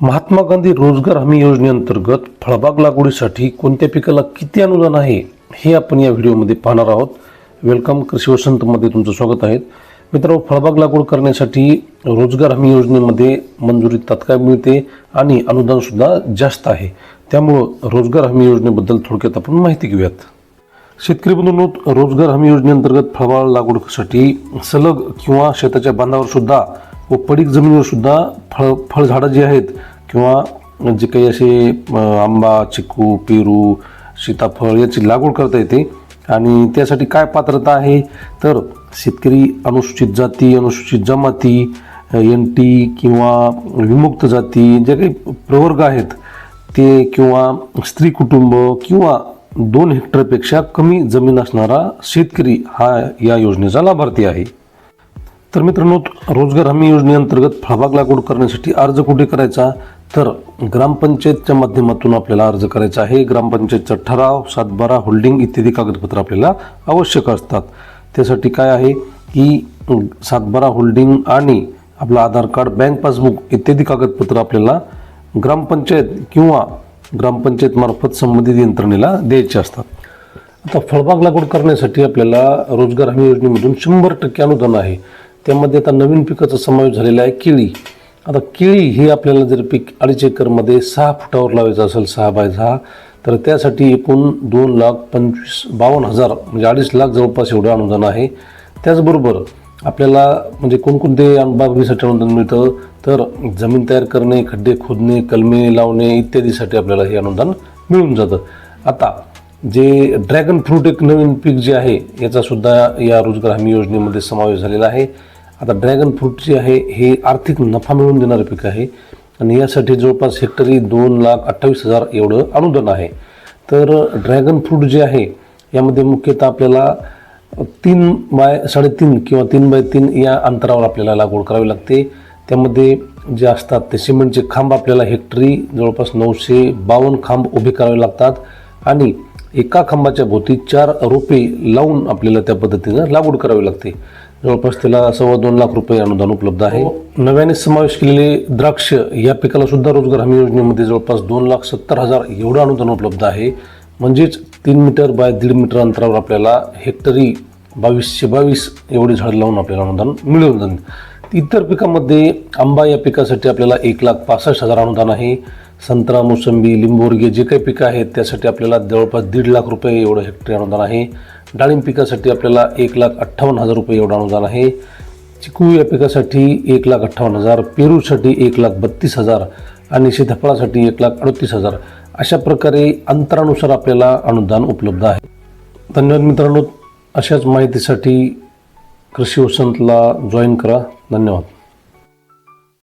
महात्मा गांधी रोजगार हमी योजनेअंतर्गत फळबाग लागवडीसाठी कोणत्या पिकाला किती अनुदान आहे हे आपण या व्हिडिओमध्ये पाहणार आहोत. वेलकम कृषी वसंतमध्ये तुमचं स्वागत आहे. मित्रांनो फळबाग लागवड करण्यासाठी रोजगार हमी योजनेमध्ये मंजुरी तात्काळ मिळते आणि अनुदानसुद्धा जास्त आहे. त्यामुळं रोजगार हमी योजनेबद्दल थोडक्यात आपण माहिती घेऊयात. शेतकरी बंधूंनो रोजगार हमी योजनेअंतर्गत फळबाग लागवडीसाठी सलग किंवा शेताच्या बांधावर सुद्धा व पडीक जमिनीवर सुद्धा फळ फळझाडं जी आहेत किंवा जे काही असे आंबा चिकू पेरू सीताफळ याची लागवड करता येते. आणि त्यासाठी काय पात्रता आहे? तर शेतकरी अनुसूचित जाती अनुसूचित जमाती एन टी किंवा विमुक्त जाती जे काही प्रवर्ग आहेत ते किंवा स्त्री कुटुंब किंवा दोन हेक्टरपेक्षा कमी जमीन असणारा शेतकरी हा या योजनेचा लाभार्थी आहे. तर मित्रांनो रोजगार हमी योजनेअंतर्गत फळबाग लागवड करण्यासाठी अर्ज कुठे करायचा? तर ग्रामपंचायतच्या माध्यमातून आपल्याला अर्ज करायचा आहे. ग्रामपंचायतचा ठराव सातबारा होल्डिंग इत्यादी कागदपत्र आपल्याला आवश्यक असतात. त्यासाठी काय आहे की सातबारा होल्डिंग आणि आपलं आधार कार्ड बँक पासबुक इत्यादी कागदपत्र आपल्याला ग्रामपंचायत किंवा ग्रामपंचायतमार्फत संबंधित यंत्रणेला द्यायचे असतात. आता फळबाग लागवड करण्यासाठी आपल्याला रोजगार हमी योजनेमधून शंभर टक्के अनुदान आहे. त्यामध्ये आता नवीन पिकाचा समावेश झालेला आहे केळी. आता केळी ही आपल्याला जर पीक अडीच एकरमध्ये सहा फुटावर लावायचं असेल सहा बाय दहा तर त्यासाठी एकूण दोन लाख पंचवीस बावन्न हजार म्हणजे अडीच लाख जवळपास एवढं अनुदान आहे. त्याचबरोबर आपल्याला म्हणजे कोणकोणते बागवीसाठी अनुदान मिळतं तर जमीन तयार करणे खड्डे खोदणे कलमे लावणे इत्यादीसाठी आपल्याला हे अनुदान मिळून जातं. आता जे ड्रॅगन फ्रूट एक नवीन पीक जे आहे याचासुद्धा या रोजगार हमी योजनेमध्ये समावेश झालेला आहे. आता ड्रॅगन फ्रूट जे आहे हे आर्थिक नफा मिळवून देणारं पीक आहे. आणि यासाठी जवळपास हेक्टरी दोन लाख अठ्ठावीस हजार एवढं अनुदान आहे. तर ड्रॅगन फ्रूट जे आहे यामध्ये मुख्यतः आपल्याला तीन बाय साडेतीन किंवा तीन बाय तीन या अंतरावर आपल्याला लागवड करावी लागते. त्यामध्ये जे असतात ते सिमेंटचे खांब आपल्याला हेक्टरी जवळपास नऊशे बावन्न खांब उभे करावे लागतात. आणि एका खांबाच्या भोवती चार रोपे लावून आपल्याला त्या पद्धतीनं लागवड करावी लागते. जवळपास त्याला सव्वा दोन लाख रुपये अनुदान उपलब्ध आहे. नव्याने समावेश केलेले द्राक्ष या पिकाला सुद्धा रोजगार हमी योजनेमध्ये जवळपास दोन लाख सत्तर हजार एवढं अनुदान उपलब्ध आहे. म्हणजेच तीन मीटर बाय दीड मीटर अंतरावर आपल्याला हेक्टरी बावीसशे बावीस एवढे झाड लावून आपल्याला अनुदान मिळून जाईल. इतर पिकामध्ये आंबा या पिकासाठी आपल्याला एक लाख पासष्ट हजार अनुदान आहे. संत्रा मोसंबी लिंबोर्गे जे काही पिकं आहेत त्यासाठी आपल्याला जवळपास दीड लाख रुपये एवढं हेक्टरी अनुदान आहे. डाळिंब पिकासाठी आपल्याला एक लाख अठ्ठावन्न हजार रुपये एवढं अनुदान आहे. चिकू या पिकासाठी एक लाख अठ्ठावन्न हजार पेरूसाठी एक लाख बत्तीस हजार आणि सीताफळासाठी एक लाख अडतीस हजार. अशा प्रकारे अंतरानुसार आपल्याला अनुदान उपलब्ध आहे. धन्यवाद मित्रांनो. अशाच माहितीसाठी कृषी वसंतला जॉईन करा. धन्यवाद.